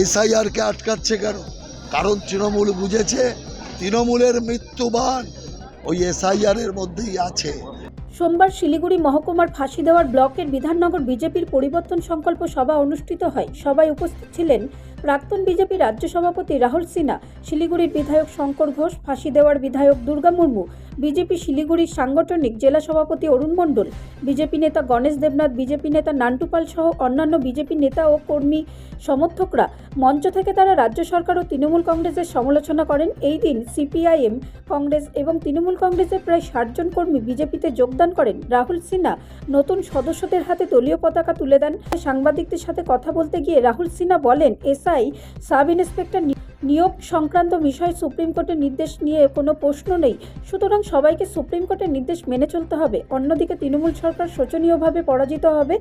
এসআইআরকে আটকাচ্ছে কেন? কারণ তৃণমূল বুঝেছে তৃণমূলের মৃত্যুবান ওই এসআইআর এর মধ্যেই আছে। সোমবার শিলিগুড়ি মহকুমার ফাঁসি দেওয়ার ব্লকের বিধাননগর বিজেপির পরিবর্তন সংকল্প সভা অনুষ্ঠিত হয়। সবাই উপস্থিত ছিলেন প্রাক্তন বিজেপি রাজ্য সভাপতি রাহুল সিনহা, শিলিগুড়ির বিধায়ক শঙ্কর ঘোষ, ফাঁসি দেওয়ার বিধায়ক দুর্গা মুর্মু, বিজেপি শিলিগুড়ির সাংগঠনিক জেলা সভাপতি অরুণ মণ্ডল, বিজেপি নেতা গণেশ দেবনাথ, বিজেপি নেতা নান্টুপাল সহ অন্যান্য বিজেপি নেতা ও কর্মী সমর্থকরা মঞ্চ থেকে তারা রাজ্য সরকার ও তৃণমূল কংগ্রেসের সমালোচনা করেন। এই দিন সিপিআইএম কংগ্রেস এবং তৃণমূল কংগ্রেসের প্রায় ষাটজন কর্মী বিজেপিতে যোগদান করেন। রাহুল সিনহা নতুন সদস্যদের হাতে দলীয় পতাকা তুলে দেন। সাংবাদিকদের সাথে কথা বলতে গিয়ে রাহুল সিনহা বলেন, এসআই সাব ইন্সপেক্টর নিয়োগ সংক্রান্ত বিষয়ে সুপ্রিম কোর্টের নির্দেশ নিয়ে কোনো প্রশ্ন নেই। সুতরাং সবাইকে সুপ্রিম কোর্টের নির্দেশ মেনে চলতে হবে। অন্যদিকে তৃণমূল সরকার শোচনীয়ভাবে পরাজিত হবে।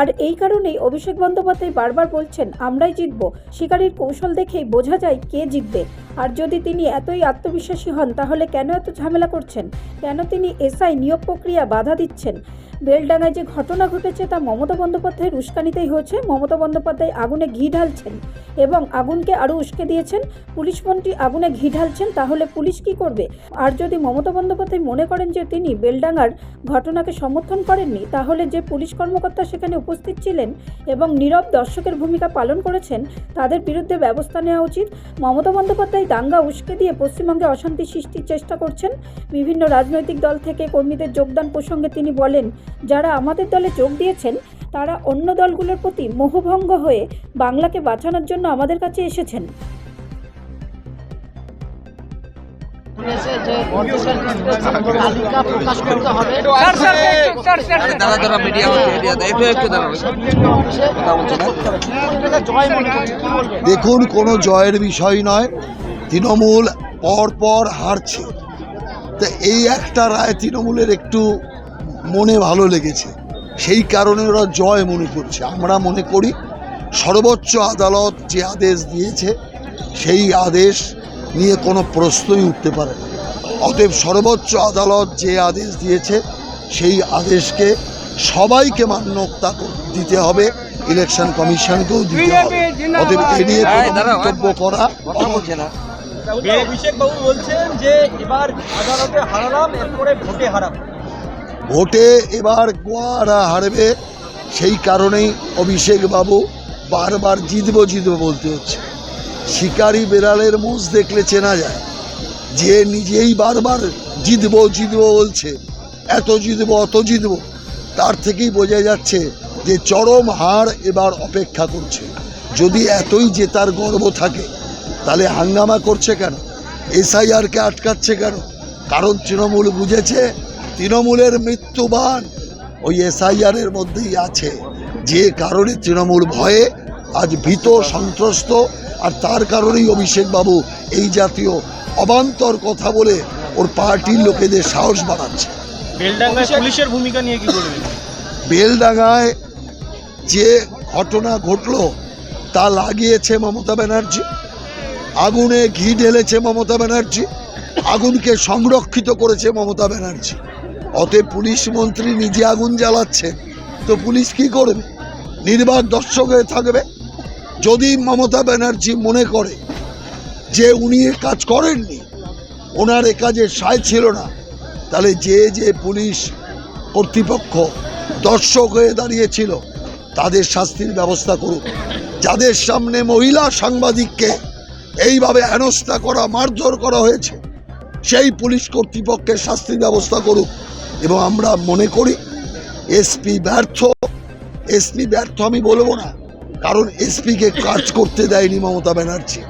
আর এই কারণেই অভিষেক বন্দ্যোপাধ্যায় বারবার বলছেন, আমরাই জিতব। শিকারীর কৌশল দেখেই বোঝা যায় কে জিতবে। আর যদি তিনি এতই আত্মবিশ্বাসী হন, তাহলে কেন এত ঝামেলা করছেন? কেন তিনি এসআই নিয়োগ প্রক্রিয়া বাধা দিচ্ছেন? বেলডাঙ্গায় যে ঘটনা ঘটেছে তা মমতা বন্দ্যোপাধ্যায়ের উস্কানিতেই হয়েছে। মমতা বন্দ্যোপাধ্যায় আগুনে ঘি ঢালছেন এবং আগুনকে আরও উস্কে দিয়েছেন। পুলিশ মন্ত্রী আগুনে ঘি ঢালছেন, তাহলে পুলিশ কি করবে? আর যদি মমতা বন্দ্যোপাধ্যায় মনে করেন যে তিনি বেলডাঙ্গার ঘটনাকে সমর্থন করেননি, তাহলে যে পুলিশ কর্মকর্তা সেখানে উপস্থিত ছিলেন এবং নীরব দর্শকের ভূমিকা পালন করেছেন, তাদের বিরুদ্ধে ব্যবস্থা নেওয়া উচিত। মমতা বন্দ্যোপাধ্যায় দাঙ্গা উস্কে দিয়ে পশ্চিমবঙ্গে অশান্তি সৃষ্টির চেষ্টা করছেন। বিভিন্ন রাজনৈতিক দল থেকে কর্মীদের যোগদান প্রসঙ্গে তিনি বলেন যারা আমাদের দলে যোগ দিয়েছেন তারা অন্য দলগুলোর প্রতি মোহভঙ্গ হয়ে বাংলাকে বাঁচানোর জন্য আমাদের কাছে এসেছেন। শুনেছে যে ভোটার তালিকা প্রকাশ করতে হবে। দাদা দাদা মিডিয়া একটু একটু দাঁড়াবে কথা বলছে না? এটাকে জয় মনে করছে কি বলবেন দেখুন কোনো জয়ের বিষয় নয় তৃণমূল পর পর হারছে। তো এই একটা রায় তৃণমূলের একটু মনে ভালো লেগেছে। সেই কারণে ওরা জয় মনে করছে। আমরা মনে করি সর্বোচ্চ আদালত যে আদেশ দিয়েছে সেই আদেশ নিয়ে কোনো প্রশ্নই উঠতে পারে না। অতএব সর্বোচ্চ আদালত যে আদেশ দিয়েছে সেই আদেশকে সবাইকে মান্যতা কর- দিতে হবে। ইলেকশন কমিশনকেও দিতে হবে। অতএব এ নিয়ে দাঁড়াও, মন্তব্য করা অভিষেক বাবু বলছেন যে এবার আদালতে হারালাম এরপরে ভোটে হারাবো। ভোটে এবার গোয়ারা হারবে। সেই কারণেই অভিষেক বাবু বারবার জিতবো জিতবো বলতে হচ্ছে। শিকারি বেড়ালের মুখ দেখলে চেনা যায়। যে নিজেই বারবার জিতবো জিতবো বলছে, এত জিতবো, অত জিতবো, তার থেকেই বোঝা যাচ্ছে যে চরম হার এবার অপেক্ষা করছে। যদি এতই জেতার গর্ব থাকে, তাহলে হাঙ্গামা করছে কেন? এসআইআরকে আটকাচ্ছে কেন? কারণ তৃণমূল বুঝেছে তৃণমূলের মৃত্যুবান ওই এসআইআর এর মধ্যেই আছে। যে কারণে তৃণমূল ভয়ে আজ ভীত সন্ত্রস্ত আর তার কারণেই অভিষেকবাবু এই জাতীয় অবান্তর কথা বলে ওর পার্টির লোকেদের সাহস বাড়াচ্ছে। বেলডাঙ্গায় পুলিশের ভূমিকা নিয়ে কি বলবেন? বেলডাঙায় যে ঘটনা ঘটলো তা লাগিয়েছে মমতা ব্যানার্জি। আগুনে ঘি ঢেলেছে মমতা ব্যানার্জি। আগুনকে সংরক্ষিত করেছে মমতা ব্যানার্জি। অতএব পুলিশ মন্ত্রী নিজে আগুন জ্বালাচ্ছে তো পুলিশ কি করবে? নির্বাক দর্শক হয়ে থাকবে? যদি মমতা ব্যানার্জি মনে করে যে উনি কাজ করেননি, ওনার এ কাজে সায় ছিল না, তাহলে যে যে পুলিশ কর্তৃপক্ষ দর্শক হয়ে দাঁড়িয়েছিল, তাদের শাস্তির ব্যবস্থা করুক। যাদের সামনে মহিলা সাংবাদিককে এইভাবে হেনস্থা করা, মারধর করা হয়েছে, সেই পুলিশ কর্তৃপক্ষের শাস্তির ব্যবস্থা করুক। এবং আমরা মনে করি এসপি ব্যর্থ। এসপি ব্যর্থ আমি বলব না, কারণ এসপিকে কাজ করতে দেয়নি মমতা ব্যানার্জি।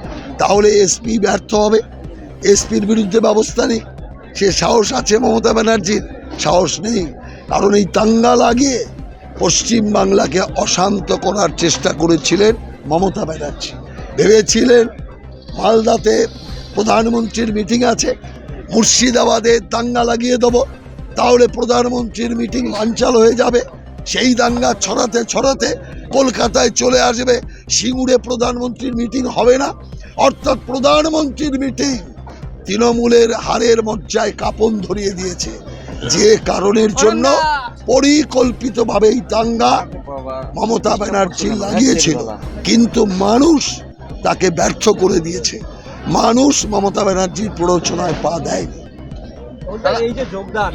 তাহলে এসপি ব্যর্থ হবে? এসপির বিরুদ্ধে ব্যবস্থা নেই? সে সাহস আছে মমতা ব্যানার্জির? সাহস নেই। কারণ এই দাঙ্গা লাগিয়ে পশ্চিম বাংলাকে অশান্ত করার চেষ্টা করেছিলেন মমতা ব্যানার্জি। ভেবেছিলেন মালদাতে প্রধানমন্ত্রীর মিটিং আছে, মুর্শিদাবাদে দাঙ্গা লাগিয়ে দেবো। তাহলে প্রধানমন্ত্রীর মিটিং বানচাল হয়ে যাবে। সেই দাঙ্গা ছড়াতে ছড়াতে কলকাতায় চলে আসবে। সিঙ্গুরে প্রধানমন্ত্রীর মিটিং হবে না। অর্থাৎ প্রধানমন্ত্রীর মিটিং তৃণমূলের হারের মজ্জায় কাপন ধরিয়ে দিয়েছে। যে কারণের জন্য পরিকল্পিতভাবে এই দাঙ্গা মমতা ব্যানার্জি লাগিয়েছিল। কিন্তু মানুষ তাকে ব্যর্থ করে দিয়েছে। মানুষ মমতা ব্যানার্জির প্ররোচনায় পা দেয়নি। এই যে যোগদান।